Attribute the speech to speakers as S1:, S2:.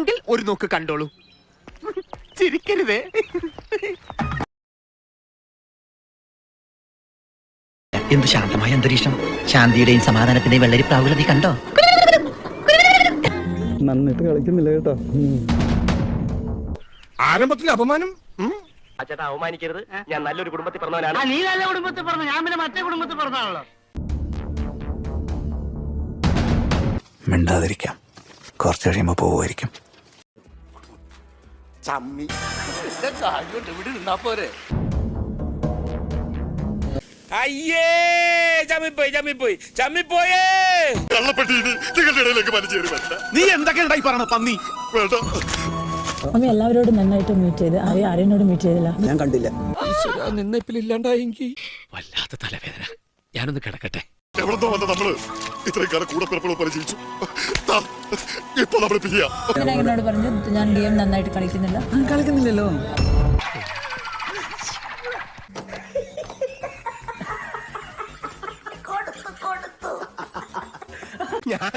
S1: വേണമെങ്കിൽ ഒരു നോക്ക് കണ്ടോളൂ. ചിരിക്കരുതേ.
S2: എന്ത് ശാന്തമായ അന്തരീക്ഷം. ശാന്തിയുടെയും സമാധാനത്തിന്റെയും വെള്ളരി പ്രാവുകൾ നീ കണ്ടോ?
S3: നന്നിട്ട് കളിക്കുന്നില്ല കേട്ടോ.
S4: ആരംഭത്തിൽ അപമാനം?
S5: അച്ഛാ അവമാനിക്കരുത്. ഞാൻ നല്ലൊരു കുടുംബത്തിൽ പറഞ്ഞവനാണ്.
S6: നീ നല്ല കുടുംബത്തിൽ പറഞ്ഞു. ഞാൻ പിന്നെ മറ്റേ കുടുംബത്തിൽ പറഞ്ഞാണല്ലോ
S3: മിണ്ടാതിരിക്കാം. കുറച്ച് കഴിയുമ്പോ പോവുമായിരിക്കും.
S4: അയ്യേ ചമ്മിപ്പോയി ചമ്മിപ്പോയി ചമ്മിപ്പോയേ.
S1: നീ എന്തൊക്കെ ഉണ്ടായി പറഞ്ഞ പന്നി?
S7: അമ്മ എല്ലാവരോടും നന്നായിട്ട് മീറ്റ് ചെയ്ത്. അറിയ ആരെയോടും മീറ്റ് ചെയ്തില്ല.
S3: ഞാൻ കണ്ടില്ല.
S4: നിന്നെപ്പിലില്ലാണ്ടായെങ്കിൽ
S8: വല്ലാത്ത തലവേദന. ഞാനൊന്ന് കിടക്കട്ടെ.
S9: എവിടെന്നോ വന്ന നമ്മൾ ഇത്രയും കാലം കൂടെ പിറപ്പുകൾ പരിചയിച്ചു ഇപ്പൊ നമ്മൾ
S7: എന്നോട് പറഞ്ഞു ഞാൻ ഗെയിം നന്നായിട്ട് കളിക്കുന്നില്ല.
S3: കളിക്കുന്നില്ലല്ലോ.
S4: ഞാൻ